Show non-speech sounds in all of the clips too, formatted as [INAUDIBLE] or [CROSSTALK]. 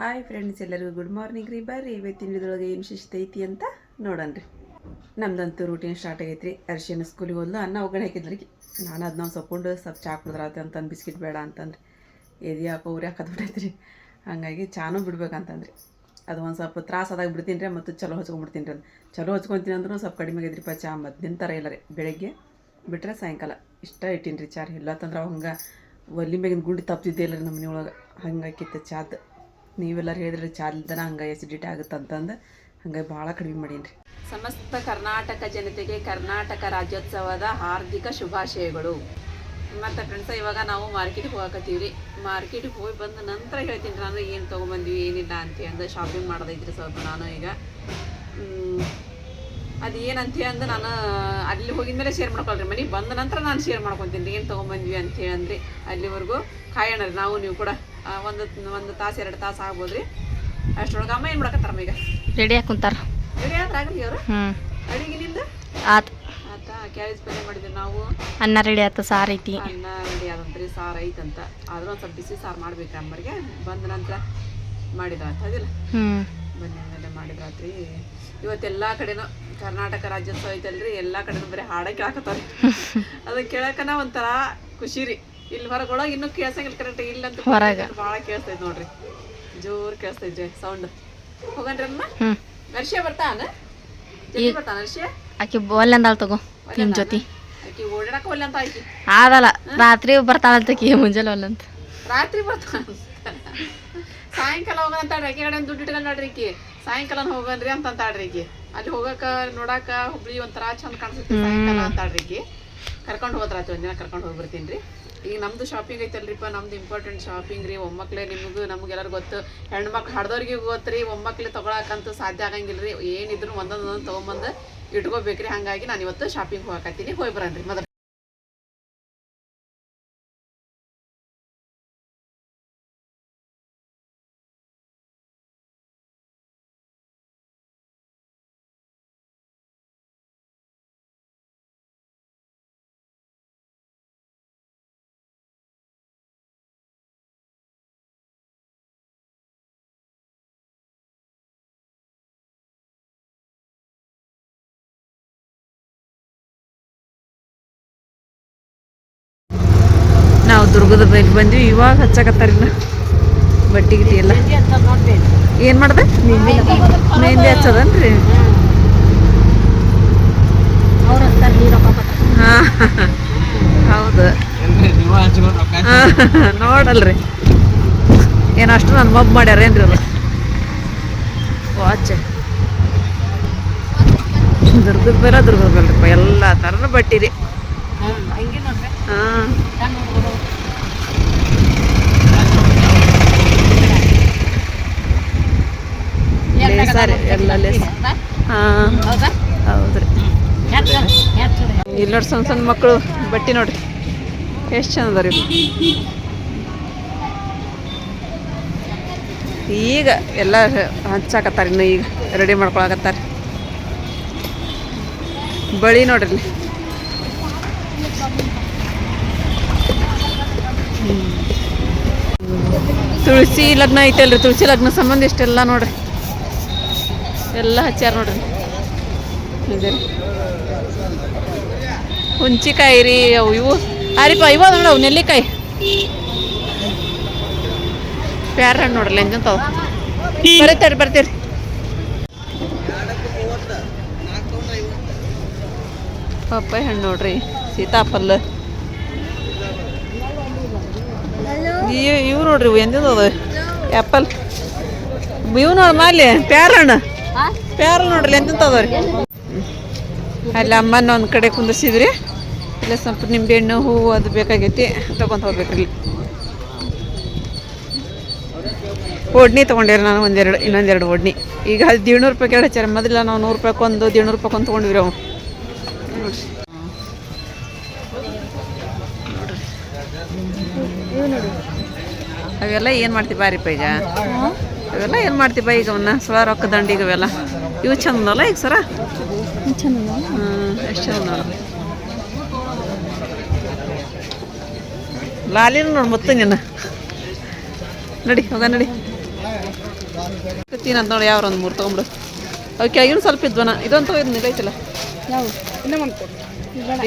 Hi friends ಎಲ್ಲರಿಗೂ good morning ರೀ. ಬರ್ರಿ, ಇವತ್ತಿನ ಇದ್ರೊಳಗೆ ಏನು ಶಿಸ್ತು ಐತಿ ಅಂತ ನೋಡೋಣ್ರಿ ನಮ್ದಂತೂ ರೂಟೀನ್ ಸ್ಟಾರ್ಟ್ ಆಗೈತ್ರಿ. ಅರ್ಶಿನ ಸ್ಕೂಲಿಗೆ ಹೋದ್ಲು, ಅನ್ನ ಒಗ್ಗರಣೆ ಹಾಕಿದ್ರಿ. ನಾನು ಅದನ್ನ ಸೊಪ್ಕೊಂಡು ಸ್ವಲ್ಪ ಚಾ ಕುಡಿದ್ರಾತ ಅಂತಂದು ಬಿಸ್ಕಿಟ್ ಬೇಡ ಅಂತಂದ್ರಿ. ಎದೆ ಯಾಕೋ ಉರಿ ರೀ ಹಾಗಾಗಿ ಚಾನೂ ಬಿಡ್ಬೇಕಂತಂದ್ರಿ ಅದು ಒಂದು ಸ್ವಲ್ಪ ತ್ರಾಸಾದಾಗ ಬಿಡ್ತೀನಿ ರೀ, ಮತ್ತು ಚಲೋ ಹಚ್ಕೊಂಡ್ಬಿಡ್ತೀನಿ ರೀ ಅದು ಚಲೋ ಹಚ್ಕೊತೀನಿ ಅಂದ್ರೂ ಸ್ವಲ್ಪ ಕಡಿಮೆ ಆಗೈತ್ರಿಪ್ಪ ಚಾ, ಮತ್ತು ಥರ ಇಲ್ಲ ರೀ. ಬೆಳಗ್ಗೆ ಬಿಟ್ರೆ ಸಾಯಂಕಾಲ. ಇಷ್ಟ ಇಟ್ಟೀನಿ ರೀ ಚಾರ್. ಇಲ್ಲ ಅಂತಂದ್ರೆ ಹಂಗೆ ಒಲಿ ಮ್ಯಾಗಿನ ಗುಂಡಿ ತಪ್ಪಿದ್ದೇ ಇಲ್ಲ ರೀ ನಮ್ಮ ಮನೆಯೊಳಗೆ ಹಂಗಾಕಿತ್ತು ಚಾದ್. ನೀವೆಲ್ಲರೂ ಹೇಳಿದ್ರೆ ಚಾಲ್ದನ ಹಂಗೆ ಎಸಿಡಿಟಿ ಆಗುತ್ತೆ ಅಂತಂದು ಹಂಗಾಗಿ ಭಾಳ ಕಡಿಮೆ ಮಾಡೀನಿ ಸಮಸ್ತ ಕರ್ನಾಟಕ ಜನತೆಗೆ ಕರ್ನಾಟಕ ರಾಜ್ಯೋತ್ಸವದ ಹಾರ್ದಿಕ ಶುಭಾಶಯಗಳು. ಮತ್ತು ಫ್ರೆಂಡ್ಸ್ ಇವಾಗ ನಾವು ಮಾರ್ಕೆಟಿಗೆ ಹೋಗಕತ್ತೀವಿ ರೀ ಮಾರ್ಕೆಟಿಗೆ ಹೋಗಿ ಬಂದ ನಂತರ ಹೇಳ್ತೀನಿ ರೀ ನಾನು ಏನು ತೊಗೊಂಬಂದ್ವಿ, ಏನಿಲ್ಲ ಅಂತ ಅಂದು ಶಾಪಿಂಗ್ ಮಾಡೋದೈತ್ರಿ ಸ್ವಲ್ಪ ನಾನು ಈಗ. ಅದು ಏನಂತ ಅಂದು ನಾನು ಅಲ್ಲಿ ಹೋಗಿದ್ಮೇಲೆ ಶೇರ್ ಮಾಡ್ಕೊಳ್ರಿ. ಮನೆಗೆ ಬಂದ ನಂತರ ನಾನು ಶೇರ್ ಮಾಡ್ಕೊತೀನಿ ಏನು ತೊಗೊಂಬಂದ್ವಿ ಅಂತ ಹೇಳಂದ್ರಿ ಅಲ್ಲಿವರೆಗೂ. ಕಾಯೋಣ ನಾವು ನೀವು ಕೂಡ. ಒಂದು ಒಂದು ತಾಸು ಎರಡು ತಾಸು ಆಗ್ಬೋದು ರೀ ಅಷ್ಟರೊಳಗೆ ಅಮ್ಮ ಏನು ಮಾಡಕತ್ತಾರ ಈಗ? ರೆಡಿ ಕುಂತಾರ ರೆಡಿ ಆದ್ರೆ ಆಗಲಿ ಅವರು? ಅಡಿಗೆ ನಿಂದ? ಆತು. ಆತ ಕ್ಯಾರೇಜ್ ಪಲ್ಯ ಮಾಡಿದ್ವಿ ನಾವು? ಅನ್ನ ರೆಡಿ ಆಯ್ತು ಸಾರು ಐತಿ. ಅನ್ನ ರೆಡಿ ಆದಂತ್ರಿ ಸಾರು ಐತಂತ. ಆದ್ರೂ ಒಂದು ಸ್ವಲ್ಪ ಬಿಸಿ ಸಾರು ಮಾಡ್ಬೇಕು ಅಮ್ಮರಿಗೆ. ಬಂದ ನಂತರ ಮಾಡಿದ ಅದಿಲ್ಲ ಹ್ಞೂ ಬನ್ನಿ ಹಂಗೆಲ್ಲ ಮಾಡಿದ್ರಾತ್ರಿ. ಇವತ್ತೆಲ್ಲ ಕಡೆನೂ ಕರ್ನಾಟಕ ರಾಜ್ಯೋತ್ಸವ ಐತಲ್ರಿ ಎಲ್ಲ ಕಡೆನೂ ಬರೀ ಹಾಡ ಕೇಳಕತ್ತಾರ. [LAUGHS] ಅದು ಕೇಳಕನ ಒಂಥರ ಖುಷಿ ರೀ. ಇಲ್ಲಿ ಹೊರಗೊಳಗೆ ಇನ್ನೂ ಕೇಳ್ಸಂಗಿಲ್ಲ ಕರೆಕ್ಟ್ ಇಲ್ಲ ಅಂತ ಹೊರಗ. ಭಾಳ ಕೇಳಿಸ್ತೈತೆ ನೋಡ್ರಿ. ಜೋರ್ ಕೇಳಿಸ್ತೈತೆ ಸೌಂಡ್ ಹೋಗನ್ರಿ ಅಮ್ಮ ಹ್ಞೂ ವರ್ಷ ಬರ್ತಾನ? ಜಲ್ದಿ ಬರ್ತಾನ ವರ್ಷ ಆಕಿ ಒಲ್ಲೆಂದಾಳ ತಗೋ ನಿಮ್ ಜೊತೆ. ಆಕಿ ಓಡಾಡಕ ಒಲ್ಲೆ ಅಂತ ಆಕಿ? ಆದಲ್ಲ ರಾತ್ರಿ ಬರ್ತಾಳಂತ ಬರ್ತಾಳಂತಕಿ ಮುಂಜಾನೆ ಒಲ್ಲಂತ. ರಾತ್ರಿ ಬರ್ತಾನ ಸಾಯಂಕಾಲ ಹೋಗಂತ ಅಂತ ಆಕಿ ಕಡೆ ದುಡ್ಡು ಇಟ್ಕೊಂಡ್ ನೋಡ್ರಿ ಆಕಿ ಸಾಯಂಕಾಲ ಹೋಗನ್ರಿ ಅಂತ ಅಂತಾಳ್ರಿ ಈಕಿ. ಅಲ್ಲಿ ಹೋಗಕ ನೋಡಾಕ ಹುಬ್ಳಿ ಒಂಥರ ಚಂದ ಕಾಣಿಸುತ್ತೆ ಸಾಯಂಕಾಲ ಅಂತಾಳ್ರಿ ಈಕಿ. ಕರ್ಕೊಂಡು ಹೋದ್ರಾತ್ರಿ ಒಂದಿನ ಕರ್ಕೊಂಡು ಹೋಗಿ ಬರ್ತೀನಿ ರೀ ಈಗ ನಮ್ದು ಶಾಪಿಂಗ್ ಐತಲ್ರಿಪ್ಪ ನಮ್ದು ಇಂಪಾರ್ಟೆಂಟ್ ಶಾಪಿಂಗ್ ರೀ. ಒಮ್ಮಕ್ಳೆ ನಿಮಗೂ ನಮ್ಗೆಲ್ಲರೂ ಗೊತ್ತು. ಹೆಣ್ಮಕ್ಳು ಹಡ್ದವ್ರಿಗೆ ಗೊತ್ತು ರೀ ಒಮ್ಮಕ್ಳೆ ತೊಗೊಳಕಂತೂ ಸಾಧ್ಯ ಆಗಂಗಿಲ್ಲ ರೀ ಏನಿದ್ರು ಒಂದೊಂದೊಂದು ಒಂದೊಂದು ತೊಗೊಂಬಂದು ಇಟ್ಕೋಬೇಕ್ರಿ. ಹಾಗಾಗಿ ನಾನು ಇವತ್ತು ಶಾಪಿಂಗ್ ಹೋಗಕತ್ತೀನಿ. ಹೋಗಿ ರೀ ಮೊದಲು ನಾವು ಮೇಲೆ ಬಂದ್ವಿ ಇವಾಗ ಹಚ್ಚಕತ್ತಾರ ಇನ್ನ ಬಟ್ಟೆ ಗಿಟ್ಟಿ ಎಲ್ಲ. ಏನ್ ಮಾಡ್ದೆ? ಮೆಹಂದಿ ಹಚ್ಚದನ್ರಿ? ಹಾಂ. ಹೌದು. ಹಾ, ನೋಡಲ್ರಿ. ಏನು ಅಷ್ಟು ನನ್ನ ಮಬ್ ಮಾಡ್ಯಾರೇನ್ರಿ ಅವ್ರು. ವಾಚ್ ದುರ್ಗದ ಬೇರೆ ದುರ್ಗದ ಬೇಲ್ರಿಪ್ಪ ಎಲ್ಲ ಥರನೂ ಬಟ್ಟಿರಿ. ಹಾಂ. ಲೇಸಾರಿ ಎಲ್ಲ ಲೇಸ್ ಹಾಂ, ಹೌದ್ರಿ. ಇಲ್ಲಿ ನೋಡಿ ಸಣ್ಣ ಸಣ್ಣ ಮಕ್ಕಳು ಬಟ್ಟೆ ನೋಡ್ರಿ. ಎಷ್ಟು ಚಂದ ಇಲ್ಲಿ ಈಗ ಎಲ್ಲ ಹಂಚಾಕತ್ತಾರ ಇನ್ನು ಈಗ ರೆಡಿ ಮಾಡ್ಕೊಳಕತ್ತಾರ. ಬಳಿ ನೋಡ್ರಿ. ತುಳಸಿ ಲಗ್ನ ಐತಲ್ರಿ, ತುಳಸಿ ಲಗ್ನ ಸಂಬಂಧ ಇಷ್ಟೆಲ್ಲ ನೋಡ್ರಿ. ಎಲ್ಲ ಹಚ್ಚಾರ ನೋಡ್ರಿ. ಇದೇ. ಹುಂಚಿಕಾಯಿ ರೀ, ಅವು ಇವು. ಅರಿಪ ಇವ ನೋಡು ಅವು, ನೆಲ್ಲಿಕಾಯಿ. ಪ್ಯಾರ ಹಣ್ಣು ನೋಡ್ರಿ ಎಂಜಂತ ಬರೀತಾರಿ ಬರ್ತೀರಿ ಪಪ್ಪಾಯಿ ಹಣ್ಣು ನೋಡ್ರಿ, ಸೀತಾಫಲ. ಇವು ನೋಡ್ರಿ, ಇವು ಎಂದಿದ್ದು ಅದ ಆ್ಯಪಲ್ ಇವು ನೋಡಿ ಮಾಲಿ ಪ್ಯಾರ ಹಣ್ಣು. ಪ್ಯಾರ ನೋಡ್ರಿ ಎಂತದವ್ರಿ ಅಲ್ಲಿ, ಅಮ್ಮನ ಒಂದು ಕಡೆ ಕುಂದಿಸಿದ್ರಿ ಇಲ್ಲ, ಸ್ವಲ್ಪ ನಿಂಬೆಹಣ್ಣು ಹೂವು ಅದು ಬೇಕಾಗೈತಿ, ತಗೊಂಡ್ ಹೋಗ್ಬೇಕ್ರಿ ಒಡ್ನಿ ತೊಗೊಂಡಿರಿ ನಾನು, ಒಂದೆರಡು, ಇನ್ನೊಂದೆರಡು ಒಡ್ನಿ. ಈಗ ಅದು ಏಳ್ನೂರು ರೂಪಾಯಿ ಚರ್ಮದಿಲ್ಲ ಮೊದಲ ನಾವು ನೂರು ರೂಪಾಯಿ ಒಂದು ಏಳ್ನೂರು ರೂಪಾಯಿ ಒಂದು ತೊಗೊಂಡಿವ್ರಿ ಅವು. ಅವೆಲ್ಲ ಏನು ಮಾಡ್ತೀವಿ ಬಾರಿಪ್ಪ ಈಗ? ಅವೆಲ್ಲ ಏನು ಮಾಡ್ತೀವಿ ಈಗ ಅವನ್ನ? ಸುಳ ರೊಕ್ಕ ದಂಡಿಗೆ ಇವೆಲ್ಲ. ಇವು ಚಂದಲ್ಲ ಈಗ ಸರ? ಎಷ್ಟು ಚಂದ ಲಾಲಿನ ನೋಡು ಮತ್ತೆ ನಿನ್ನ. ನಡಿ ಹೋಗ ನಡಿ. ತೀನ್ ಅಂತ ನೋಡಿ ಯಾವ್ರ ಒಂದು ಮೂರು ತೊಗೊಂಬಿಡು. ಓಕೆ ಕೆಳಗಿನ ಸ್ವಲ್ಪ ಇದ್ವನ. ಇದೊಂದು ತೊಗೊಂಡು ನಿಲ್ಲೈತಿಲ್ಲ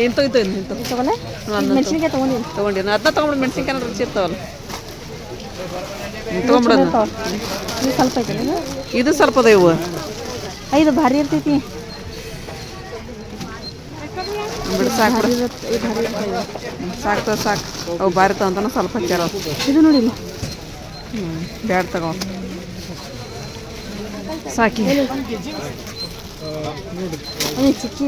ಏನು ಮೆಣಸಿನ್ಕಾಯಿ ತೊಗೊಂಡಿನಿ. ತೊಗೊಂಡಿನ. ಅದನ್ನ ತೊಗೊಂಡು ಮೆಣಸಿನ್ಕಾಯಿ ರುಚಿ ಇರ್ತಾವಲ್ಲ ತೊಗೊಂಬಿಡೋದು ಇದು ಸ್ವಲ್ಪ ಐತೆ ಇದು? ಸ್ವಲ್ಪ ಅದ ಇವು ಐದು ಭಾರಿ ಇರ್ತೈತಿ. ಸಾಕು ಇದು ಭಾರಿ ಸಾಕು ಸಾಕು. ಅವು ಬಾರಿ ತಗೊಂತಾನ ಸ್ವಲ್ಪ ಹಚ್ಚಾರ ಇದು ನೋಡಿ. ಹ್ಞೂ ಬ್ಯಾಡ ತಗೋ. ಸಾಕಿ. ಚಿಕ್ಕಿ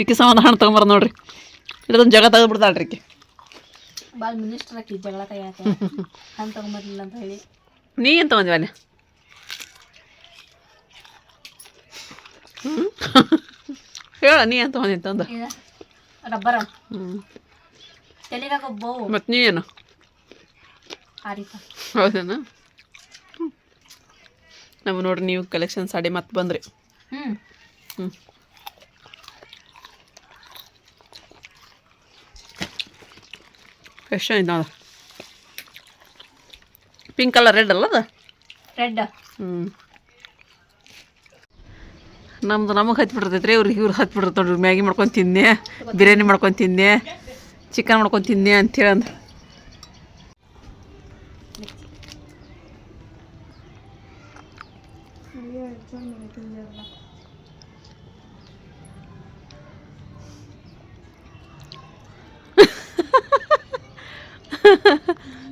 ಈಕೆ ಸಂಬಂಧ ಹಣ್ಣು ತೊಗೊಂಬರ ನೋಡ್ರಿ. ಇದೊಂದು ಜಗ ತೆಗೆದ್ಬಿಡ್ತಾಳ್ರಿ ಈಕೆ. ಭಾಳ ಮಿನಿಸ್ಟರ್ ಆಕಿ ಜಗಳ ತೆಗಿಯಾಕ. ಹಣ್ಣು ತಗೊಂಬರ್ಲಿಲ್ಲ ಅಂತ ಹೇಳಿ. ನೀ ಏನು ತೊಗೊಂಡಿವ ಅಲ್ಲಿ ಹೇಳ ನೀ ಏನು ತೊಗೊಂಡಿ ಇದು ರಬ್ಬರ ಹ್ಞೂ ತಲೆಗಾಕ ಬೋವು ಮತ್ತು ನೀ ಏನು? ನಾವು ಹೌದೇನು? ನಮ್ಮ ನೋಡ್ರಿ ನೀವು ಕಲೆಕ್ಷನ್ ಸಾಡಿ ಮತ್ತೆ ಬಂದ್ರಿ. ಹ್ಞೂ ಹ್ಞೂ ಎಷ್ಟು ಐತೆ ನೋಡ ಪಿಂಕ್ ಕಲರ್ ರೆಡ್ ಅಲ್ಲ ಅದು? ರೆಡ್ ಹ್ಞೂ ನಮ್ದು ನಮಗೆ ಹತ್ಬಿಡ್ತೈತೆ ಬಿಡ್ತೈತ್ರಿ ಇವ್ರಿಗೆ ಇವ್ರಿಗೆ ಹತ್ತು ಬಿಡ್ತೈತೆ ನೋಡ್ರಿ. ಮ್ಯಾಗಿ ಮಾಡ್ಕೊಂಡು ತಿಂದೆ ಬಿರಿಯಾನಿ ಮಾಡ್ಕೊಂಡು ತಿನ್ನೆ ಚಿಕನ್ ಮಾಡ್ಕೊಂಡು ತಿನ್ನೆ ಅಂತೇಳಿ ಅಂದ್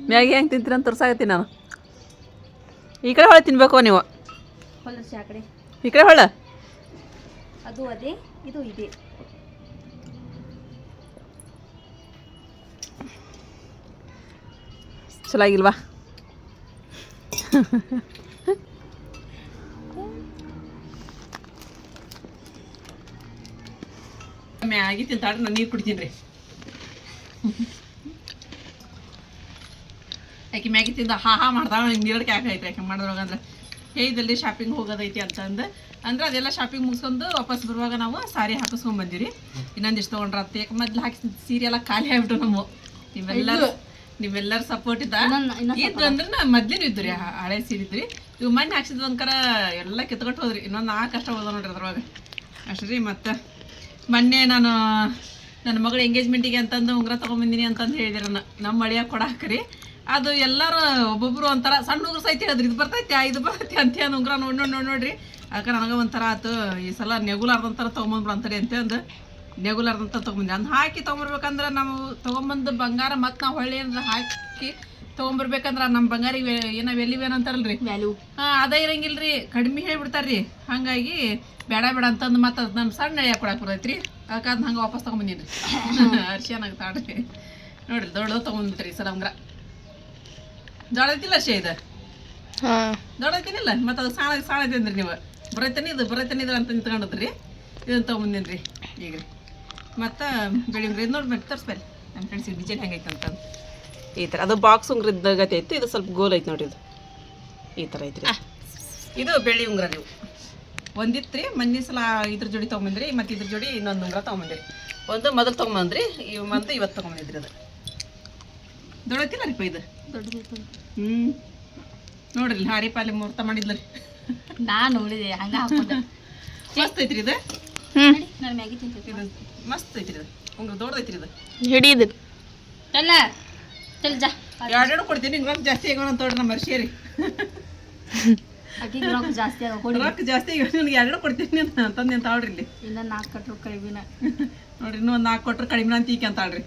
ಮ್ಯಾಗಿ ಹೆಂಗೆ ತಿಂತೀರ ಅಂತ ತೋರ್ಸಾಗತ್ತೀನಿ ನಾನು. ಈ ಕಡೆ ಹೊಳೆ ತಿನ್ಬೇಕು ನೀವು. ಹೊಲಸಿ ಆ ಕಡೆ. ಈ ಕಡೆ ಹೊಳೆ. ಅದು ಅದೇ ಇದು ಇದೆ. ಚಲೋ ಆಗಿಲ್ವಾ? ಮ್ಯಾಗಿ ತಿಂತಾಡ್ರಿ ನಾನು ನೀರು ಕುಡಿತೀನಿ ರೀ. ಆಕೆ ಮ್ಯಾಗಿ ತಿಂದ ಹಾ ಹಾ ಮಾಡ್ದಾಳ ನಿಮ್ಗೆ ನೀರಡಿಕೆ ಆಗೈತೆ ಯಾಕೆ ಮಾಡಿದ್ರಾಗ ಅಂದ್ರೆ ಹೇಳಿದಲ್ಲಿ ಶಾಪಿಂಗ್ ಹೋಗೋದೈತಿ ಅಂತಂದು ಅಂದ್ರೆ ಅದೆಲ್ಲ ಶಾಪಿಂಗ್ ಮುಗಿಸ್ಕೊಂಡು ವಾಪಸ್ ಬರುವಾಗ ನಾವು ಸಾರಿ ಹಾಕಿಸ್ಕೊಂಡ್ ಬಂದಿರಿ ಇನ್ನೊಂದಿಷ್ಟು ತೊಗೊಂಡ್ರ ಅತ್ತೆ. ಮೊದ್ಲು ಹಾಕಿ ಸೀರೆ ಎಲ್ಲ ಖಾಲಿ ಆಗ್ಬಿಟ್ಟು ನಮ್ಮ. ನೀವೆಲ್ಲರೂ ನೀವೆಲ್ಲರೂ ಸಪೋರ್ಟ್ ಇದ್ದ. ಇದ್ದು ಅಂದ್ರೆ ನಾ ಮೊದ್ಲಿನ ಇದ್ರಿ ಹಳೆ ಸೀರೆ ಇದ್ರಿ ಇವು ಮಣ್ಣು ಹಾಕ್ಸಿದ್ ಒಂದ್ಕರ ಎಲ್ಲ ಕಿತ್ಕೊಟ್ಟು ಹೋದ್ರಿ. ಇನ್ನೊಂದು ನಾಲ್ಕು ಕಷ್ಟ ಹೋದ ನೋಡ್ರಿ ಅದ್ರೊಳಗೆ. ಅಷ್ಟ್ರಿ ರೀ ಮತ್ತು. ಮೊನ್ನೆ ನಾನು ನನ್ನ ಮಗಳ ಎಂಗೇಜ್ಮೆಂಟಿಗೆ ಅಂತಂದು ಉಂಗ್ರ ತೊಗೊಂಬಂದಿನಿ ಅಂತಂದು ಹೇಳಿದೆ ನಾನು ನಮ್ಮ ಮಳಿಯಾಗ ಕೊಡಾಕ್ರಿ ಅದು ಎಲ್ಲರೂ ಒಬ್ಬೊಬ್ರು ಒಂಥರ ಸಣ್ಣ ಉಗ್ರ ಸಹಿತ ಹೇಳಿದ್ರಿ ಇದು ಬರ್ತೈತೆ ಇದು ಬರ್ತೈತೆ ಅಂತ ಏನು ಉಂಗ್ರ ನೋಡಿ ನೋಡಿ ನೋಡಿ ನೋಡ್ರಿ. ಅದಕ್ಕೆ ನನಗೆ ಒಂಥರ ಆತು ಈ ಸಲ ನೆಗುಲಾರ್ದಂಥರ ತೊಗೊಂಬಂದ್ರು ಅಂತಾರೆ ಅಂತ ಅಂದು ನೆಗುಲಾರ್ದಂಥ ತೊಗೊಂಬಂದೆ. ಅಂದ್ ಹಾಕಿ ತೊಗೊಂಬರ್ಬೇಕಂದ್ರೆ ನಾವು ತೊಗೊಂಬಂದು ಬಂಗಾರ ಮತ್ತು ನಾವು ಹೊಳ್ಳಿ ಅಂದ್ರೆ ಹಾಕಿ ತೊಗೊಂಬರ್ಬೇಕಂದ್ರೆ ನಮ್ಮ ಬಂಗಾರಿಗೆ ಏನೋ ವ್ಯಾಲ್ಯೂ ರೀ ವ್ಯಾಲ್ಯೂ ಹಾಂ ಅದೇ ಇರಂಗಿಲ್ಲ ರೀ ಕಡಿಮೆ ಹೇಳ್ಬಿಡ್ತಾರ್ರಿ. ಹಾಗಾಗಿ ಬೇಡ ಬೇಡ ಅಂತಂದು ಮತ್ತೆ ಅದು ನಮ್ಮ ಸಣ್ಣ ಎಳೆಯ ಕೊಡಕ್ಕೆ ರೀ ಅದಕ್ಕೆ ಅದನ್ನ ಹಂಗೆ ವಾಪಸ್ ತೊಗೊಂಬಂದೀನಿ. ರೀ [LAUGHS] ಅರ್ಶಿಯನ್ ಆಗ್ತಾಡ್ರಿ ನೋಡ್ರಿ ದೊಡ್ಡದು ತೊಗೊಂಡ್ಬಿಟ್ರಿ ಸರ್ ಹಂಗ್ರ ಜೋಳ ಐತಿಲ್ಲ ಶೇ ಇದು. ಹಾಂ. ದೊಡ್ಡ ಐತಿನಿಲ್ಲ ಮತ್ತು ಅದು ಸಾಣ ಸಾಣ ತಿಂದ್ರಿ ನೀವು. ಬರೈತೇನೆ ಇದು ಬರೈತೇನೆ ಇದು ಅಂತ ನಿಂತ್ಕೊಂಡದ್ರಿ ಇದನ್ನ ತೊಗೊಂಬಂದೀನಿ ರೀ ಈಗ ರೀ ಮತ್ತು ಬೆಳಿಗ್ಗೆ ಇದು ನೋಡಿ ಮತ್ತೆ ತರಿಸ್ಬೇರಿ ನಮ್ಮ ಫ್ರೆಂಡ್ಸಿಗೆ ಡಿಸೈನ್ ಹೆಂಗೈತೆ ಅಂತ ಈ ಥರ ಅದು ಬಾಕ್ಸ್ ಉಂಗ್ರ ಇದ್ದಾಗತ್ತೆ ಐತಿ ಇದು ಸ್ವಲ್ಪ ಗೋಲ್ ಐತೆ ನೋಡಿ ಇದು. ಈ ಥರ ಐತ್ರಿ. ಇದು ಬೆಳ್ಳಿ ಉಂಗ್ರ ನೀವು. ಒಂದಿತ್ತು ರೀ ಮೊನ್ನೆ ಸಲ ಇದ್ರ ಜೋಡಿ ತೊಗೊಂಬಂದ್ರಿ ಮತ್ತು ಇದ್ರ ಜೋಡಿ ಇನ್ನೊಂದು ಉಂಗ್ರ ತೊಗೊಂಬಂದ್ರಿ. ಒಂದು ಮೊದಲು ತೊಗೊಂಬಂದ್ರಿ ಇವ್ ಮತ್ತು ಇವತ್ತು ತೊಗೊಂಬಂದಿದ್ರಿ ಅದು. ದೊಡ್ಡತಿಲ್ಲ ರೀ ಇದು ಹ್ಞೂ ನೋಡ್ರಿ ಹಾರಿ ಪಾಲಿ ಮುಹೂರ್ತ ಮಾಡಿದ್ಲರಿ. ನಾನು ನೋಡಿದೆ ಹಂಗ ಮಸ್ತ್ ಐತ್ರಿ ಇದು? ನಾನು ಮ್ಯಾಗಿ ತಿಂತೀನಿ. ಇದು ಮಸ್ತ್ ಐತ್ರಿ ಇದು. ಉಂಗ್ರ ದೊಡ್ಡದೈತ್ರಿ ಇದು. ಹಿಡಿದು ಚಲ್ಲ ಚಲ್ ಜಾ. ಎರಡೆರಡು ಕೊಡ್ತೀನಿ ಹಿಂಗೆ ರೊಕ್ಕ ಜಾಸ್ತಿ ಆಗೋಣ ಅಂತ ನೋಡ್ರಿ ನಮ್ಮ ಮರ್ಷಿಯರಿ ರೀ ರೊಕ್ಕ ಜಾಸ್ತಿ ಆಗೋ ಕೊಡಿ. ರೊಕ್ಕ ಜಾಸ್ತಿ ಆಗಿ ನಿನ್ಗೆ ಎರಡು ಕೊಡ್ತೀನಿ ಅಂತಂದು ಅಂತ ಇಲ್ಲಿ. ಇಲ್ಲ ನಾಲ್ಕು ಕೊಟ್ಟರು ಕೈಬಿನ ನೋಡ್ರಿ ಇನ್ನೊಂದು ನಾಲ್ಕು ಕೊಟ್ಟರು ಕಡಿಮೆ ಅಂತ ಈಕೆ ಅಂತಾಳ್ರಿ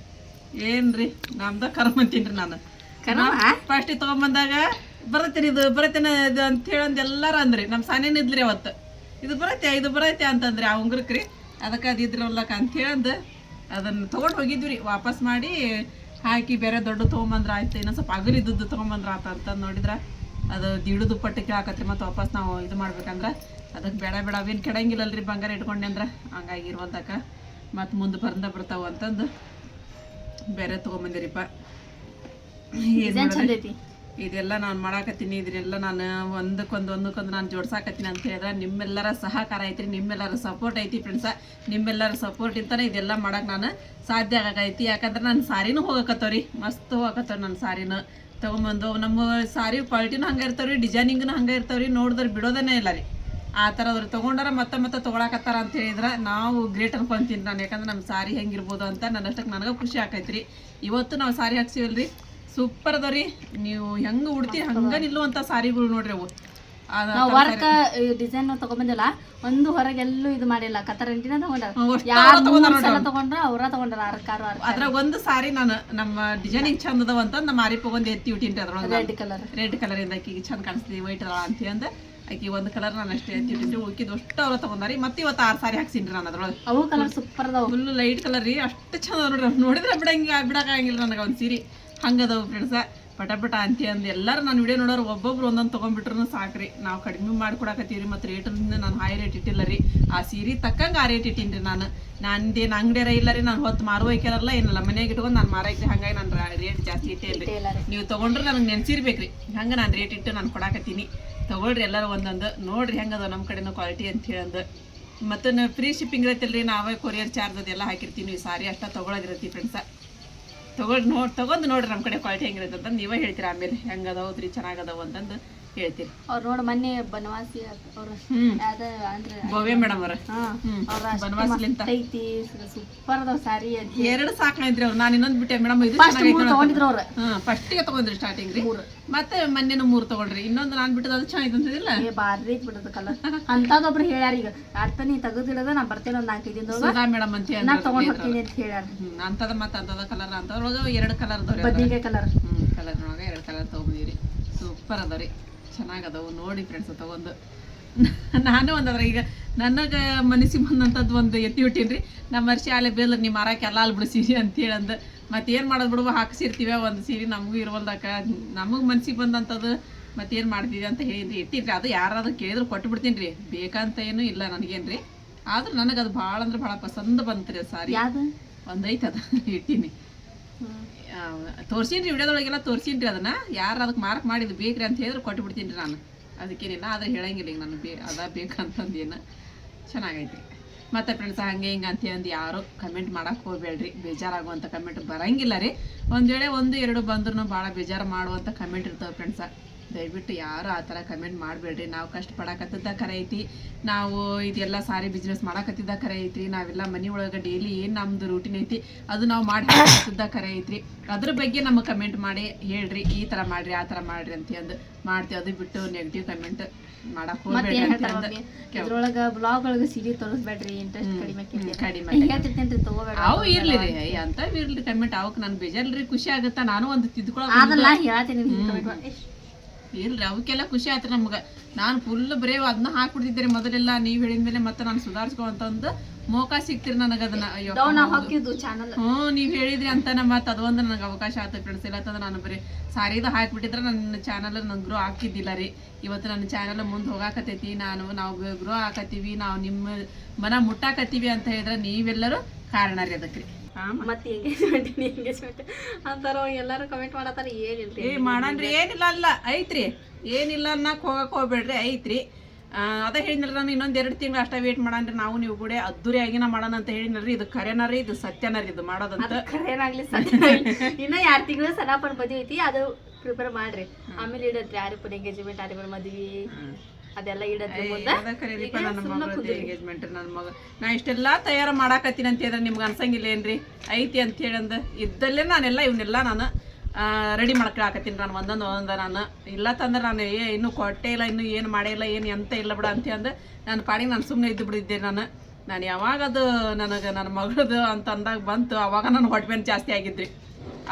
ಏನ್ರಿ? ನಮ್ದ ಕರ್ಮ ಅಂತೀನಿ ನಾನು. ಫಸ್ಟಿಗೆ ತೊಗೊಂಬಂದಾಗ ಬರತ್ತೀನಿ ಇದು ಬರತ್ತೇನೆ ಇದು ಅಂತ ಹೇಳಂದ್ ಎಲ್ಲಾರು ಅಂದ್ರಿ. ನಮ್ಮ ಸಾನೇನ ಇದ್ರಿ ಅವತ್ತು. ಇದು ಬರತ್ತೆ ಇದು ಬರತ್ತೆ ಅಂತಂದ್ರಿ ಆ ಉಂಗ್ರಕ್ರಿ. ಅದಕ್ಕೆ ಅದು ಇದ್ರಲ್ಲಕ ಅಂತ ಹೇಳಂದ್ ಅದನ್ನು ತೊಗೊಂಡು ಹೋಗಿದ್ವಿ ರೀ ವಾಪಸ್ ಮಾಡಿ ಹಾಕಿ ಬೇರೆ ದೊಡ್ಡ ತೊಗೊಂಬಂದ್ರೆ ಆಯ್ತು ಇನ್ನೊಂದು ಸ್ವಲ್ಪ ಅಗಲಿದ್ದದ್ದು ತೊಗೊಂಬಂದ್ರೆ ಆತ ಅಂತ ನೋಡಿದ್ರ ಅದು ದಿಡು ದುಪ್ಪಟ್ಟು ಕೇಳಾಕತ್ರಿ ಮತ್ತು ವಾಪಸ್ ನಾವು ಇದು ಮಾಡ್ಬೇಕಂದ್ರೆ. ಅದಕ್ಕೆ ಬೇಡ ಬೇಡ ಅವೇನು ಕೆಡಂಗಿಲ್ಲಲ್ರಿ ಬಂಗಾರ ಇಟ್ಕೊಂಡೆ ಅಂದ್ರೆ. ಹಂಗಾಗಿ ಇರುವಂತಕ್ಕ ಮತ್ತು ಮುಂದೆ ಬರ್ದ ಬರ್ತಾವ ಅಂತಂದು ಬೇರೆ ತೊಗೊಂಬಂದಿರಿಪ್ಪ ಇದೆಲ್ಲ ನಾನು ಮಾಡಾಕತ್ತೀನಿ ಇದನ್ನೆಲ್ಲ ನಾನು ಒಂದಕ್ಕೊಂದು ಒಂದಕ್ಕೊಂದು ನಾನು ಜೋಡ್ಸಾಕತ್ತೀನಿ ಅಂತ ಹೇಳಿದ್ರೆ ನಿಮ್ಮೆಲ್ಲರ ಸಹಕಾರ ಐತ್ರಿ ನಿಮ್ಮೆಲ್ಲರ ಸಪೋರ್ಟ್ ಐತಿ ಫ್ರೆಂಡ್ಸ ನಿಮ್ಮೆಲ್ಲರ ಸಪೋರ್ಟ್ ಇಂತಾನೆ ಇದೆಲ್ಲ ಮಾಡಕ್ಕೆ ನಾನು ಸಾಧ್ಯ ಆಗೈತಿ ಯಾಕಂದ್ರೆ ನನ್ನ ಸಾರಿನೂ ಹೋಗಕತ್ತವ್ರಿ. ಮಸ್ತ್ ಹೋಗಕತ್ತವ್ರಿ ನನ್ನ ಸಾರಿನ. ತೊಗೊಂಬಂದು ನಮ್ಮ ಸಾರಿ ಕ್ವಾಲಿಟಿನೂ ಹಂಗೆ ಇರ್ತಾವ್ರಿ ಡಿಸೈನಿಂಗ್ನು ಹಂಗೆ ಇರ್ತಾವ್ರಿ ನೋಡಿದ್ರೆ ಬಿಡೋದನ್ನೇ ಇಲ್ಲ ರೀ. ಆ ಥರ ಅದ್ರ ತೊಗೊಂಡಾರ ಮತ್ತೆ ಮತ್ತೆ ತೊಗೊಳಕತ್ತಾರ ಅಂತ ಹೇಳಿದ್ರೆ ನಾವು ಗ್ರೇಟ್ ಅನ್ಕೊಂತೀನಿ ನಾನು ಯಾಕಂದ್ರೆ ನಮ್ಮ ಸಾರಿ ಹೆಂಗಿರ್ಬೋದು ಅಂತ ನನ್ನಷ್ಟಕ್ಕೆ ನನಗೆ ಖುಷಿ ಆಕೈತ್ರಿ. ಇವತ್ತು ನಾವು ಸಾರಿ ಹಾಕ್ಸಿವಲ್ರಿ. ಸೂಪರ್ ಅದಾವ್ರಿ ನೀವು ಹೆಂಗೆ ಉಡ್ತಿ ಹಂಗೆ ನಿಲ್ಲುವಂಥ ಸಾರಿಗಳು ನೋಡ್ರಿ ಅವು. ನಾವು ವರ್ಕ್ ಡಿಸೈನ್ ತಗೊಂಬಂದಿಲ್ಲ. ಒಂದು ಹೊರಗೆಲ್ಲೂ ಇದು ಮಾಡಿಲ್ಲ. ಕತ್ತರಂಟಿನ ತಗೊಂಡಾರ. ಅವ್ರ. ತಗೊಂಡಾರ ಅವ್ರ ಅರ್ಕಾರು ಅರ್ಕ ಅದ್ರಾಗ ಒಂದು ಸಾರಿ ನಾನು ನಮ್ಮ ಡಿಸೈನಿಂಗ್ ಚಂದ ಅದಾವ ಅಂತ ನಮ್ಮ ಮಾರಿ ಒಂದು ಎತ್ತಿ ಇಟ್ಟಿನ್ರಿ ಅದ್ರೊಳಗೆ. ರೆಡ್ ಕಲರ್ ರೆಡ್ ಕಲರಿಂದ ಚಂದ ಕಾಣಿಸ್ತೀವಿ ವೈಟ್ ಅದ ಅಂತ ಅಂದ ಆಕಿ ಒಂದು ಕಲರ್ ನಾನು ಅಷ್ಟೇ ಹಚ್ಚಿಟ್ಟು ಇಟ್ಟಿದ್ರಿ ಉಳ್ಕಿದ್ ಅಷ್ಟು ಅವ್ರ ತಗೊಂಡಾರಿ ಮತ್ತೆ ಇವತ್ತು ಆರು ಸಾರಿ ಹಾಕ್ಸಿನ್ರಿ ನಾನು ಅದ್ರೊಳಗೆ. ಅವು ಕಲರ್ ಸೂಪರ್ ಅದಾವ. ಫುಲ್ ಲೈಟ್ ಕಲರ್ ರೀ. ಅಷ್ಟು ಚಂದ ನೋಡ್ರಿ. ನೋಡಿದ್ರೆ ಬಿಡಂಗ ಬಿಡಕ್ಕಾಗಿಲ್ಲ ನನಗೆ ಒಂದು ಸೀರೆ. ಹಂಗದವು ಫ್ರೆಂಡ್ಸ ಪಟ ಪಟ ಅಂತಿ ಅಂದು ಎಲ್ಲರೂ ನಾನು ವಿಡಿಯೋ ನೋಡೋರು ಒಬ್ಬೊಬ್ರು ಒಂದೊಂದು ತೊಗೊಂಡ್ಬಿಟ್ರು ಸಾಕ್ರಿ. ನಾವು ಕಡಿಮೆ ಮಾಡ್ಕೊಡಕತ್ತೀವಿ ಮತ್ತು ರೇಟಿಂದ ನಾನು ಹೈ ರೇಟ್ ಇಟ್ಟಿಲ್ಲ ರೀ. ಆ ಸೀರೆ ತಕ್ಕಂಗೆ ಆ ರೇಟ್ ಇಟ್ಟೀನಿ ರೀ ನಾನು ನಂದೇನು ಅಂಗಡಿಯರ ಇಲ್ಲ ರೀ. ನಾನು ಹೊತ್ತು ಮಾರುವೈಕೆರಲ್ಲ ಏನಲ್ಲ. ಮನೆಗೆ ಇಟ್ಕೊಂಡು ನಾನು ಮಾರೈತಿ ಹಂಗಾಗಿ ನಾನು ರೇಟ್ ಜಾಸ್ತಿ ಇಟ್ಟೇ ಇಲ್ಲ ನೀವು ತೊಗೊಂಡ್ರೆ ನನಗೆ ನೆನ್ಸಿರ್ಬೇಕ್ರಿ. ಹಂಗೆ ನಾನು ರೇಟ್ ಇಟ್ಟು ನಾನು ಕೊಡಾಕತ್ತೀನಿ. ತೊಗೊಳ್ರಿ ಎಲ್ಲರೂ ಒಂದೊಂದು. ನೋಡ್ರಿ ಹೆಂಗದ ನಮ್ಮ ಕಡೆನೂ ಕ್ವಾಲಿಟಿ ಅಂತ ಹೇಳಂದು ಮತ್ತು ಫ್ರೀ ಶಿಪ್ಪಿಂಗ್ ಇರತ್ತಿಲ್ರಿ, ನಾವೇ ಕೊರಿಯರ್ ಚಾರ್ಜ್ ಅದೆಲ್ಲ ಹಾಕಿರ್ತೀವಿ ಸಾರಿ ಅಷ್ಟ ತೊಗೊಳೋದಿರತ್ತಿ ಫ್ರೆಂಡ್ಸ ತೊಗೊಂಡು ನೋಡಿ, ತೊಗೊಂಡು ನೋಡ್ರಿ ನಮ್ಮ ಕಡೆ ಕ್ವಾಲಿಟಿ ಹೆಂಗಿರುತ್ತೆ ಅಂತ ನೀವೇ ಹೇಳ್ತೀರಾ ಆಮೇಲೆ ಹೆಂಗದೌದ್ರಿ, ಚೆನ್ನಾಗದವು ಅಂತಂದು. ಹೇಳ್ತೀರಿ. ಅವ್ರು ನೋಡು ಮೊನ್ನೆ ಬನವಾಸಿ ಅವ್ರು ಅದ ಅಂದ್ರೆ ಭವ್ಯ ಮೇಡಮ್ ಅವ್ರ. ಬನವಾಸಲಿಂತ. ಐತಿ ಸೂಪರ್ ಅದಾವ ಸಾರಿ ಎರಡು ಸಾಕಾಯ್ತ್ರಿ ಅವ್ರು ನಾನು ಇನ್ನೊಂದು ಬಿಟ್ಟೆ. ಮೇಡಮ್ ಇದು. ತಗೊಂಡಿದ್ರು ಅವ್ರ. ಫಸ್ಟಿಗೆ ತಗೊಂಡ್ರಿ ಸ್ಟಾರ್ಟಿಂಗ್ ರೀ. ಮೂರು. ಮತ್ತೆ ಮೊನ್ನೆನೂ ಮೂರು ತಗೊಂಡ್ರಿ ಇನ್ನೊಂದು ನಾನು ಬಿಟ್ಟದ ಅದು ಚೆನ್ನಾಗಿ ಅಂತದಿಲ್ಲ ಏ ಬಾರಿ ಐತಿ ಬಿಡದ ಕಲರ್ ಅಂತದೊಬ್ರು ಹೇಳ್ಯಾರ ಈಗ. ಅರ್ಥ ನೀ ತೆಗೆದಿಡದ ನಾ ಬರ್ತೇನೆ ಒಂದ್ ನಾಲ್ಕೈದು ದಿನದೊಳಗ. ಮೇಡಮ್ ಅಂತ ನಾ ಹೇಳಿದ್ರು. ತಗೊಂಡ್ ಹೋಗ್ತೀನಿ ಅಂತ ಹೇಳ್ಯಾರ. ಅಂತದ ಮತ್ತೆ ಅಂತದ ಕಲರ್ ಅಂತದ್ರೊಳಗೆ ಎರಡು ಕಲರ್. ಬದ್ನಿಕಾಯಿ ಕಲರ್ ಹ್ಮ್ ಕಲರ್ನೊಳಗೆ ಎರಡು ಕಲರ್ ತಗೊಂಡಿರಿ ಸೂಪರ್ ಅದಾವ್ರಿ. ಚೆನ್ನಾಗದವು ನೋಡಿ ಫ್ರೆಂಡ್ಸ್ ತಗೊಂಡು ನಾನು ಒಂದು ಅದ್ರ ಈಗ ನನಗೆ ಮನಸ್ಸಿಗೆ ಬಂದಂಥದ್ದು ಒಂದು ಎತ್ತಿ ಬಿಟ್ಟೀನಿ ನಮ್ಮ ವರ್ಷ ಅಲ್ಲೇ ಬೇಲ್ ನೀವು ಮಾರಕ್ಕೆ ಎಲ್ಲ ಅಲ್ಲಿ ಸೀರೆ ಅಂತ ಹೇಳಂದು. ಮತ್ತೆ ಏನು ಮಾಡೋದು ಬಿಡುವ ಹಾಕ್ಸಿರ್ತೀವಿ ಒಂದು ಸೀರೆ ನಮಗೂ ಇರುವಲ್ದಕ್ಕ ನಮಗೆ ಮನ್ಸಿಗೆ ಬಂದಂಥದ್ದು ಮತ್ತೇನು ಮಾಡ್ತೀವಿ ಅಂತ ಹೇಳಿದ್ರಿ ಇಟ್ಟಿದ್ರಿ. ಅದು ಯಾರಾದ್ರೂ ಕೇಳಿದ್ರು ಕೊಟ್ಟು ಬಿಡ್ತೀನಿ ರೀ ಬೇಕಂತ ಏನೂ ಇಲ್ಲ ನನಗೇನ್ರಿ. ಆದ್ರೆ ನನಗೆ ಅದು ಭಾಳ ಅಂದ್ರೆ ಭಾಳ ಪಸಂದ್ ರೀ ಸಾರಿ. ಒಂದೈತೆ ಅದು ಇಟ್ಟೀನಿ. ತೋರ್ಸೀನಿ ರೀ ವಿಡಿಯೋದೊಳಗೆಲ್ಲ ತೋರ್ಸೀನಿ ರೀ ಅದನ್ನ. ಯಾರು ಅದಕ್ಕೆ ಮಾರ್ಕ್ ಮಾಡಿದ್ದು ಬೇಕ್ರಿ ಅಂತ ಹೇಳಿದ್ರೆ ಕೊಟ್ಟು ಬಿಡ್ತೀನಿ ರೀ ನಾನು. ಅದಕ್ಕೇನಿಲ್ಲ, ಆದ್ರೆ ಹೇಳಂಗಿಲ್ಲ ಈಗ ನಾನು ಬೇ ಅದ ಬೇಕಂತಂದು ಏನು. ಚೆನ್ನಾಗೈತಿ. ಮತ್ತೆ ಫ್ರೆಂಡ್ಸ್ ಹಂಗೆ ಹಿಂಗೆ ಅಂತ ಅಂದು ಯಾರು ಕಮೆಂಟ್ ಮಾಡಕ್ಕೆ ಹೋಗ್ಬೇಡ್ರಿ. ಬೇಜಾರಾಗುವಂಥ ಕಮೆಂಟ್ ಬರಂಗಿಲ್ಲ ರೀ. ಒಂದು ವೇಳೆ ಒಂದು, ಎರಡು ಬಂದ್ರೂ ಭಾಳ ಬೇಜಾರು ಮಾಡುವಂಥ ಕಮೆಂಟ್ ಇರ್ತವೆ ಫ್ರೆಂಡ್ಸ ದಯವಿಟ್ಟು ಯಾರು ಆ ಥರ ಕಮೆಂಟ್ ಮಾಡಬೇಡ್ರಿ. ನಾವು ಕಷ್ಟಪಡಕತ್ತಿದ್ದ ಕರೆ ಐತಿ. ನಾವು ಇದೆಲ್ಲ ಸಾರಿ ಬಿಸ್ನೆಸ್ ಮಾಡಕತ್ತಿದ್ದ ಕರೆ ಐತ್ರಿ. ನಾವೆಲ್ಲ ಮನೆ ಒಳಗೆ ಡೈಲಿ ಏನು ನಮ್ಮದು ರೂಟೀನ್ ಐತಿ ಅದು ನಾವು ಮಾಡಕತ್ತಿದ್ದ ಕರೆ ಐತ್ರಿ. ಅದ್ರ ಬಗ್ಗೆ ನಮ್ಮ ಕಮೆಂಟ್ ಮಾಡಿ ಹೇಳ್ರಿ. ಈ ಥರ ಮಾಡ್ರಿ ಆ ಥರ ಮಾಡ್ರಿ ಅಂತ ಅಂದು ಮಾಡ್ತೀವಿ. ಅದು ಬಿಟ್ಟು ನೆಗೆಟಿವ್ ಕಮೆಂಟ್ ಮಾಡಕ್ ಇದ್ರೊಳಗ ಬ್ಲಾಗ್ ಒಳಗ ಸಿಡಿ ತೋರಿಸ್ಬೇಡ್ರಿ ಇಂಟ್ರೆಸ್ಟ್ ಕಡಿಮೆ ಕಡಿಮೆ ತಗೋಬೇಡ ಅವು ಇರ್ಲಿ ರೀ ಇರ್ಲಿ ಕಮೆಂಟ್ ಅವಕ್ಕೆ ನನ್ ಬೇಜಾರ್ಲಿ ಖುಷಿ ಆಗುತ್ತಾ? ನಾನು ಒಂದು ತಿದ್ಕೊಳಕ್ ಅದಲ್ಲ ಹೇಳ್ತೀನಿ ಇಲ್ರಿ ಅವಕ್ಕೆಲ್ಲ ಖುಷಿ ಆಯ್ತು ನಮ್ಗೆ. ನಾನು ಫುಲ್ ಬರೇ ಅದನ್ನ ಹಾಕ್ಬಿಡ್ತಿದ್ದೆ ಮೊದಲೆಲ್ಲ ನೀವು ಹೇಳಿದ್ಮೇಲೆ ಮತ್ತೆ ನಾನು ಸುಧಾರಿಸ್ಕೊಂತ ಒಂದು ಮೋಕ ಸಿಕ್ತಿರಿ ನನಗೆ ಅದನ್ನ. ಅಯ್ಯೋ ಹ್ಞೂ ನೀವು ಹೇಳಿದ್ರಿ ಅಂತ ಮತ್ತೆ ಅದೊಂದು ನನಗೆ ಅವಕಾಶ ಆಯ್ತು ಫ್ರೆಂಡ್ಸ್ ಇಲ್ಲ ಅಂತಂದ್ರೆ ನಾನು ಬರೀ ಸಾರಿದ ಹಾಕ್ಬಿಟ್ಟಿದ್ರೆ ನನ್ನ ಚಾನಲ್ ನಂಗೆ ಗ್ರೋ ಆಗ್ತಿದ್ದಿಲ್ಲ ರೀ. ಇವತ್ತು ನನ್ನ ಚಾನಲ್ ಮುಂದೆ ಹೋಗಾಕತೈತಿ ನಾನು ನಾವು ಗ್ರೋ ಹಾಕತ್ತೀವಿ ನಾವು ನಿಮ್ಮ ಮನ ಮುಟ್ಟಾಕತ್ತೀವಿ ಅಂತ ಹೇಳಿದ್ರೆ ನೀವೆಲ್ಲರೂ ಕಾರಣ ರೀ ಅದಕ್ಕೆ ರೀ. ಮತ್ತೆ ಎಂಗೇಜ್ಮೆಂಟ್ ಎಂಗೇಜ್ಮೆಂಟ್ ಅಂತಾರ ಎಲ್ಲಾರು ಕಮೆಂಟ್ ಮಾಡತ್ತಾರ ಏನಿಲ್ರಿ? ಏ ಮಾಡನ್ರಿ ಏನಿಲ್ಲ ಅಲ್ಲ ಐತ್ರಿ. ಏನಿಲ್ಲ ಅನ್ನಕ್ ಹೋಗಕ್ ಹೋಗ್ಬೇಡ್ರಿ ಐತ್ರಿ. ಅದ ಹೇಳಿದ್ನಲ್ಲ ನಾನು ಇನ್ನೊಂದ್ ಎರಡು ತಿಂಗಳು ಅಷ್ಟ ವೇಟ್ ಮಾಡನ್ರಿ. ನಾವು ನೀವು ಕೂಡ ಅದ್ದೂರಿಯಾಗಿನ ಮಾಡೋಣ ಅಂತ ಹೇಳಿನಲ್ರಿ ಇದು ಖರೇನರಿ ಇದು ಸತ್ಯನಾರಿ ಇದು ಮಾಡೋದಂತ. ಖರೇನಾಗ್ಲಿ ಸತ್ಯ ಇನ್ನ ಯಾರ್ ತಿಂಗಳು ಸನಾಪನ್ ಬದಿ ಐತಿ ಅದು ಪ್ರಿಪೇರ್ ಮಾಡ್ರಿ. ಆಮೇಲೆ ಇಡತ್ರಿ ಯಾರಿಗೂ ಎಂಗೇಜ್ಮೆಂಟ್ ಯಾರಿಗೂ ಮದ್ವಿ. ಅದೆಲ್ಲ ಮುಂದೆ ಎಂಗೇಜ್ಮೆಂಟ್ ನನ್ನ ಮಗ. ನಾ ಇಷ್ಟೆಲ್ಲ ತಯಾರು ಮಾಡಾಕತ್ತೀನಿ ಅಂತ ಹೇಳಿದ್ರೆ ನಿಮ್ಗೆ ಅನ್ಸಂಗಿಲ್ಲ ಏನ್ರಿ? ಐತಿ ಅಂತ ಹೇಳಂದ ಇದ್ದಲ್ಲೇ ನಾನೆಲ್ಲ ಇವನ್ನೆಲ್ಲ ನಾನು ರೆಡಿ ಮಾಡ್ಕೊಳಕತ್ತೀನಿ ನಾನು ಒಂದೊಂದು ಒಂದೊಂದು ನಾನು. ಇಲ್ಲ ತಂದ್ರೆ ನಾನು ಏ ಇನ್ನೂ ಕೊಟ್ಟೆ ಇಲ್ಲ ಇನ್ನೂ ಏನು ಮಾಡೇ ಇಲ್ಲ ಏನು ಎಂತ ಇಲ್ಲ ಬಿಡ ಅಂತ ಅಂದು ನನ್ನ ಪಾಡಿಗೆ ನಾನು ಸುಮ್ಮನೆ ಇದ್ದು ಬಿಡಿದ್ದೆ ನಾನು. ನಾನು ಯಾವಾಗ ಅದು ನನಗೆ ನನ್ನ ಮಗಳದು ಅಂತ ಅಂದಾಗ ಬಂತು ಅವಾಗ ನಾನು ಹೊಟ್ಟೆ ಜಾಸ್ತಿ ಆಗಿದ್ರಿ.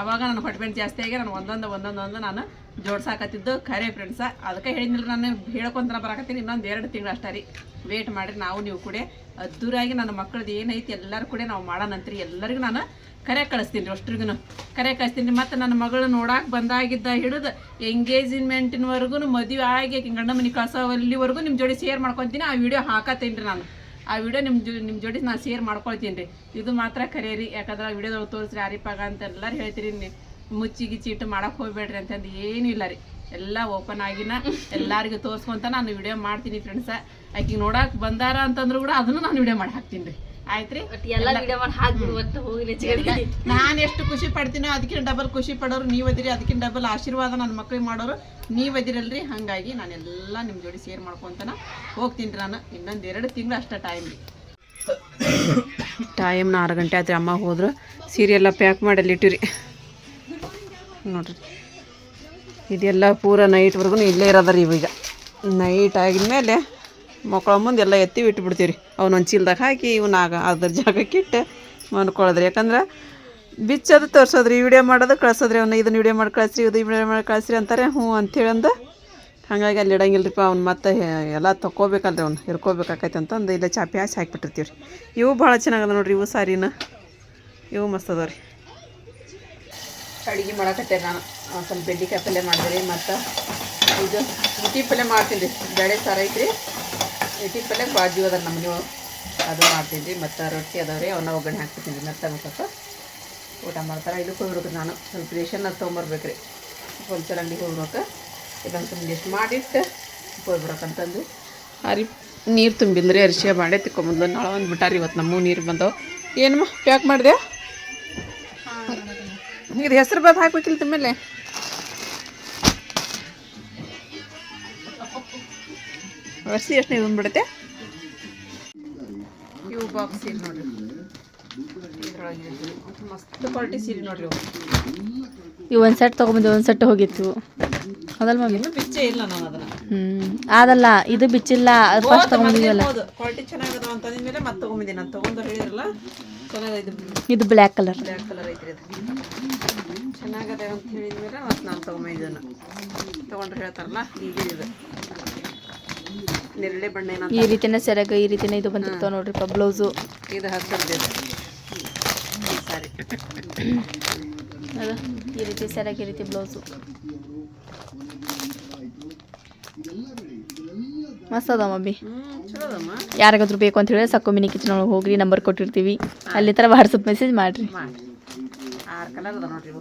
ಅವಾಗ ನನ್ನ ಹೊಟ್ಟೆಬೇನೆ ಜಾಸ್ತಿ ಆಗಿ ನಾನು ಒಂದೊಂದು ಒಂದೊಂದು ಒಂದು ನಾನು ಜೋಡ್ಸಾಕತ್ತಿದ್ದು ಖರೆ ಫ್ರೆಂಡ್ಸ ಅದಕ್ಕೆ ಹೇಳಿದ್ನಿಲ್ಲ ನಾನು ಹೇಳ್ಕೊಂತ ಬರಾಕತ್ತೀನಿ, ಇನ್ನೊಂದು ಎರಡು ತಿಂಗಳು ಅಷ್ಟೇ ರೀ. ವೇಟ್ ಮಾಡಿರಿ, ನಾವು ನೀವು ಕೂಡ ಅದ್ದೂರಾಗಿ ನನ್ನ ಮಕ್ಕಳದ್ದು ಏನೈತಿ ಎಲ್ಲರೂ ಕೂಡ ನಾವು ಮಾಡೋಣಂತ್ರಿ. ಎಲ್ಲರಿಗೂ ನಾನು ಕರೆ ಕಳಿಸ್ತೀನಿ ರೀ ಅಷ್ಟ್ರಿಗೂ ಕರೆ ಕಳಿಸ್ತೀನಿ. ಮತ್ತು ನನ್ನ ಮಗಳು ನೋಡಕ್ಕೆ ಬಂದಾಗಿದ್ದ ಹಿಡಿದು ಎಂಗೇಜ್ಮೆಂಟಿನವರೆಗೂ ಮದುವೆ ಆಗಿ ಗಂಡ ಮನೆ ಕಳಿಸೋವಲ್ಲಿವರೆಗೂ ನಿಮ್ಮ ಜೋಡಿ ಶೇರ್ ಮಾಡ್ಕೊತೀನಿ. ಆ ವಿಡಿಯೋ ಹಾಕತ್ತೀನಿ ರೀ ನಾನು. ಆ ವಿಡಿಯೋ ನಿಮ್ಮ ಜೊ ನಿಮ್ಮ ಜೋಡಿ ನಾನು ಶೇರ್ ಮಾಡ್ಕೊಳ್ತೀನಿ ರೀ ಇದು ಮಾತ್ರ ಖರೆ ರೀ ಯಾಕಂದ್ರೆ ಆ ವಿಡಿಯೋದಾಗ ತೋರಿಸ್ರಿ ಆರಿಪಾಗ ಅಂತ ಎಲ್ಲರೂ ಹೇಳ್ತೀರಿ ಮುಚ್ಚಿ ಗಿಚ್ಚಿ ಇಟ್ಟು ಮಾಡಕ್ಕೆ ಹೋಗ್ಬೇಡ್ರಿ ಅಂತಂದು ಏನೂ ಇಲ್ಲ ರೀ. ಎಲ್ಲ ಓಪನ್ ಆಗಿನ ಎಲ್ಲರಿಗೂ ತೋರಿಸ್ಕೊಂತ ನಾನು ವಿಡಿಯೋ ಮಾಡ್ತೀನಿ ಫ್ರೆಂಡ್ಸ ಆಕಿಗೆ ನೋಡಕ್ಕೆ ಬಂದಾರ ಅಂತಂದ್ರೂ ಕೂಡ ಅದನ್ನು ನಾನು ವಿಡಿಯೋ ಮಾಡಿ ಹಾಕ್ತೀನಿ ರೀ. ಆಯ್ತು ರೀ ಎಲ್ಲ ವಿಡಿಯೋ ಮಾಡಿ ಹೋಗಿ ಚಿಗಡಿ ನಾನು ಎಷ್ಟು ಖುಷಿ ಪಡ್ತೀನೋ ಅದಕ್ಕಿಂತ ಡಬಲ್ ಖುಷಿ ಪಡೋರು ನೀವು ಅದಿರಿ ಅದಕ್ಕಿಂತ ಡಬಲ್ ಆಶೀರ್ವಾದ ನನ್ನ ಮಕ್ಳಿಗೆ ಮಾಡೋರು. ನೀವು ಅದಿರಲ್ರಿ ಹಾಗಾಗಿ ನಾನೆಲ್ಲ ನಿಮ್ಮ ಜೋಡಿ ಶೇರ್ ಮಾಡ್ಕೊತಾನ ಹೋಗ್ತೀನಿ ನಾನು. ಇನ್ನೊಂದು ಎರಡು ತಿಂಗಳು ಅಷ್ಟೇ ಟೈಮ್ ಟೈಮ್ ಟೈಮ್ನ ಆರು ಗಂಟೆ ಆದ್ರೆ ಅಮ್ಮ ಹೋದ್ರು. ಸೀರೆ ಎಲ್ಲ ಪ್ಯಾಕ್ ಮಾಡಿ ಅಲ್ಲಿ ಇಟ್ಟಿರಿ ನೋಡ್ರಿ. ಇದೆಲ್ಲ ಪೂರ ನೈಟ್ವರೆಗೂ ಇಲ್ಲೇ ಇರೋದ್ರಿ ಇವೀಗ. ನೈಟ್ ಆಗಿದ್ಮೇಲೆ ಮಕ್ಕಳ ಮುಂದೆ ಎಲ್ಲ ಎತ್ತಿ ಬಿಟ್ಬಿಡ್ತೀವಿ ಅವನೊಂದು ಚೀಲ್ದಾಗ ಹಾಕಿ ಇವನಾಗ ಅದ್ರ ಜಾಗಕ್ಕೆ ಇಟ್ಟು ಮನ್ಕೊಳ್ಳೋದ್ರಿ ಯಾಕಂದ್ರೆ ಬಿಚ್ಚೋದು ಈ ವಿಡಿಯೋ ಮಾಡೋದು ಕಳ್ಸೋದ್ರಿ ಅವನ್ನ ಇದನ್ನ ವಿಡಿಯೋ ಮಾಡಿ ಕಳಿಸ್ರಿ ಇದು ವಿಡಿಯೋ ಮಾಡಿ ಕಳಿಸ್ರಿ ಅಂತಾರೆ. ಹ್ಞೂ ಅಂತೇಳಿ ಅಂದು ಹಾಗಾಗಿ ಅಲ್ಲಿ ಇಡಂಗಿಲ್ರಿಪ್ಪ ಅವ್ನು ಮತ್ತೆ ಎಲ್ಲ ತೊಗೋಬೇಕಲ್ರಿ ಅವ್ನು. ಹಿರ್ಕೋಬೇಕಾಕೈತೆ ಅಂತಂದು ಇಲ್ಲ ಚಾಪಿ ಹಾಸಿ ಹಾಕಿಬಿಟ್ಟಿರ್ತೀವಿ ರೀ ಇವು ಭಾಳ ಚೆನ್ನಾಗದ ನೋಡ್ರಿ, ಇವು ಸಾರಿನ. ಇವು ಮಸ್ತ್ ಅದಾವ ರೀ ಅಡುಗೆ ಮಾಡಕತ್ತೆ ನಾನು. ಒಂದ್ ಸ್ವಲ್ಪ ಬೆಂಡಿಕಾಯಿ ಪಲ್ಯ ಮಾಡಿದ್ರಿ. ಮತ್ತು ಇದು ಮುಟ್ಟಿ ಪಲ್ಯ ಮಾಡ್ತೀನಿ ರೀ ಬೇಳೆ ಸಾರು ಐತ್ರಿ. ಇಟಿ ಪಲ್ಯ ಬಾಜು ಅದ ನಮ್ಮ ನೀವು ಅದು ಮಾಡ್ತೀನಿ ರೀ ಮತ್ತು ರೊಟ್ಟಿ ಅದಾವೆ ರೀ ಅವನ್ನ ಒಗ್ಗರಣೆ ಹಾಕ್ತಿದ್ದೀನಿ ಮತ್ತೆ ಮತ್ತೆ ಸ್ವಲ್ಪ ಊಟ ಮಾಡ್ತಾರೆ. ಇದಕ್ಕೆ ಹೋಗ್ಬೇಕು ನಾನು ಸ್ವಲ್ಪ ರೇಷನ್ ಅದು ತೊಗೊಂಬರ್ಬೇಕು ರೀ ಹೋಲ್ಸೇಲ್ ಅಂಗಡಿಗೆ ಹೋಗ್ಬೇಕು ಇದನ್ನು ತುಂಬ ಎಷ್ಟು ಮಾಡಿಟ್ಟು ಹೋಗ್ಬಿಡಕ್ಕಂತಂದು ಅರಿ ನೀರು ತುಂಬಿಲ್ಲ ಅರಿಶಿಯ ಮಾಡಿ ತಿಕ್ಕೊಂಬಂದು ನಾಳೆ ಒಂದು ಬಿಟ್ಟಾರಿ ಇವತ್ತು ನಮ್ಮ ನೀರು ಬಂದವು. ಏನಮ್ಮ ಪ್ಯಾಕ್ ಮಾಡಿದೆ? ಇದು ಹೆಸರು ಬಾತ್ ಹಾಕ್ಬೇಕಿಲ್ಲ ಮೇಲೆ ವರ್ಷಿ ಎಷ್ಟು ನೀರು ಬಿಡುತ್ತೆ ಇವು ಬಾಕ್ಸ್ ಸೀರೆ ನೋಡ್ರಿ. ಮಸ್ತ್ ಕ್ವಾಲಿಟಿ ಸೀರೆ ನೋಡ್ರಿ ಇವು. ಒಂದು ಸೆಟ್ ತೊಗೊಂಬಂದು ಒಂದು ಸೆಟ್ ಹೋಗಿತ್ತು. ಅದಲ್ಲ ಮಮ್ಮಿ ಇನ್ನೂ ಬಿಚ್ಚೇ ಇಲ್ಲ ನಾನು ಅದನ್ನ. ಹ್ಞೂ ಅದಲ್ಲ ಇದು ಬಿಚ್ಚಿಲ್ಲ ಅದು ಫಸ್ಟ್ ತೊಗೊಂಡಿದ್ವಲ್ಲ ಕ್ವಾಲಿಟಿ ಚೆನ್ನಾಗದ ಅಂತ ಮೇಲೆ ಮತ್ತೆ ತೊಗೊಂಬಿದ್ದೀನಿ ನಾನು. ತೊಗೊಂಡು ಹೇಳಿರಲ್ಲ ಚೆನ್ನಾಗೈತೆ ಇದು ಬ್ಲ್ಯಾಕ್ ಕಲರ್ ಬ್ಲ್ಯಾಕ್ ಕಲರ್ ಐತ್ರಿ ಅದು. ಚೆನ್ನಾಗದೆ ಅಂತ ಹೇಳಿದ್ಮೇಲೆ ಮತ್ತೆ ನಾನು ತೊಗೊಂಬಂದಿದ್ದನ್ನು ತೊಗೊಂಡ್ರೆ ಹೇಳ್ತಾರಲ್ಲ ಈಗ ಇದು. ನೆರಳೆ ಬಣ್ಣ ಏನಂತ? ಈ ರೀತಿನೇ ಸೆರಗ ಈ ರೀತಿನೇ ಇದು ಬಂದಿರ್ತಾವ ನೋಡ್ರಿಪ್ಪ ಬ್ಲೌಸು. ಇದು ಹಸಿರ್ದಿದೆ. ಸರಿ. ಅದು ಈ ರೀತಿ ಸೆರಗ ಈ ರೀತಿ ಬ್ಲೌಸು. ಮಸ್ತ್ ಅದ ಮಮ್ಮಿ. ಯಾರಿಗಾದ್ರೂ ಬೇಕು ಅಂತ ಹೇಳಿದ್ರೆ ಸಕ್ಕು ಮಿನಿ ಕಿಚನ್ ಒಳಗೆ ಹೋಗ್ರಿ ನಂಬರ್ ಕೊಟ್ಟಿರ್ತೀವಿ. ಅಲ್ಲಿ ಥರ ವಾಟ್ಸಪ್ ಮೆಸೇಜ್ ಮಾಡಿರಿ.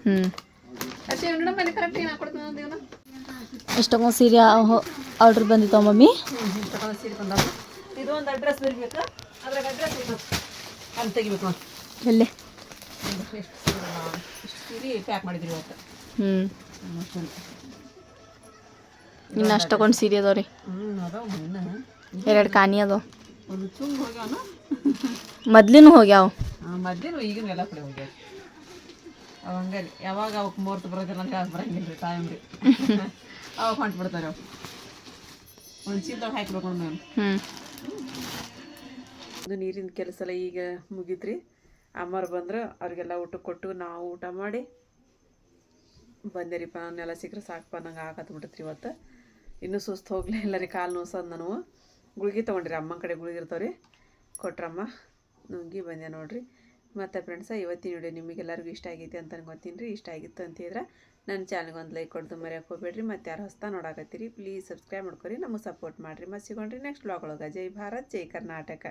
ಹ್ಞೂ ಎಷ್ಟೊಂದು ಸೀರೆ ಆರ್ಡ್ರ್ ಬಂದಿತ್ತು ಮಮ್ಮಿ. ಇದು ಒಂದು ಅಡ್ರೆಸ್ ಬರಬೇಕು? ಅದ್ರಾಗ ಅಡ್ರೆಸ್ ಬೇಕು ಅಲ್ಲಿ ತೆಗಿಬೇಕು ನೋಡಿ. ಎಲ್ಲೇ? ಒಂದು ಸೀರೆ ಪ್ಯಾಕ್ ಮಾಡಿದ್ರಿ ಇವತ್ತು. ಹ್ಞೂ ಅಷ್ಟೊಂದು ಇನ್ನು ಅಷ್ಟು ತಗೊಂಡು ಸೀರೆ ಅದಾವ ರೀ. ಎರಡು ಕಾನಿ ಅದಾವ. ಹೋಗ್ಯಾವನ? ಮೊದ್ಲಿನೂ ಹೋಗ್ಯಾವ. ಮೊದ್ಲಿನೂ ಈಗಿನ ಎಲ್ಲ ಕಡೆ ಹೋಗ್ಯಾವ. ಯಾವಾಗ ಅವಕ್ಕೆ ಮೂರ್ತ ಬರೋದಿಲ್ಲ ಅಂತ ಹೇಳಕ್ ಬರಂಗಿಲ್ಲ ರೀ ಟೈಮ್ ರೀ. ಅವಾಗ ಹೊಂಟ್ಬಿಡ್ತಾರೆ ಅವು ಒಂದು ಚೀಲದಾಗ ಹಾಕ್ಬೇಕು ನಾನು ಹ್ಞೂ ಅದು ನೀರಿನ ಕೆಲಸ ಎಲ್ಲ ಈಗ ಮುಗಿದ್ರಿ ಅಮ್ಮರು ಬಂದ್ರೆ ಅವ್ರಿಗೆಲ್ಲ ಊಟ ಕೊಟ್ಟು ನಾವು ಊಟ ಮಾಡಿ ಬಂದೇರಿಪ್ಪ ನೆಲ ಸಿಕ್ಕರೆ ಸಾಕಪ್ಪ ನಂಗೆ ಆಗತ್ ಬಿಡತ್ರಿ ಇವತ್ತು. ಇನ್ನೂ ಸುಸ್ತು ಹೋಗ್ಲೇ ಇಲ್ಲ ರೀ ಕಾಲು ನೋಸದ್ ನಾನು. ಗುಳಿಗೆ ತೊಗೊಂಡ್ರಿ ಅಮ್ಮನ ಕಡೆ ಗುಳಿಗೆ ಇರ್ತಾವ್ರಿ. ಕೊಟ್ರಮ್ಮ ನುಂಗಿ ಬಂದೆ ನೋಡ್ರಿ. ಮತ್ತು ಫ್ರೆಂಡ್ಸ ಇವತ್ತಿನ ವಿಡಿಯೋ ನಿಮಗೆಲ್ಲರಿಗೂ ಇಷ್ಟ ಆಗೈತಿ ಅಂತ ಗೊತ್ತೀನಿ ರೀ ಇಷ್ಟ ಆಗಿತ್ತು ಅಂತಿದ್ರೆ ನನ್ನ ಚಾನಲ್ಗೆ ಒಂದು ಲೈಕ್ ಕೊಡ್ದು ಮರೆಯೋಕೆ ಹೋಗ್ಬೇಡ್ರಿ. ಮತ್ತು ಯಾರು ಹೊಸ್ತಾ ನೋಡಾಕತ್ತೀರಿ ಪ್ಲೀಸ್ ಸಬ್ಸ್ಕ್ರೈಬ್ ಮಾಡ್ಕೊರಿ. ನಮಗೆ ಸಪೋರ್ಟ್ ಮಾಡಿರಿ. ಮತ್ತು ಸಿಗೋಣ್ರಿ ನೆಕ್ಸ್ಟ್ ಬ್ಲಾಗ್ ಒಳಗೆ. ಜೈ ಭಾರತ್, ಜೈ ಕರ್ನಾಟಕ.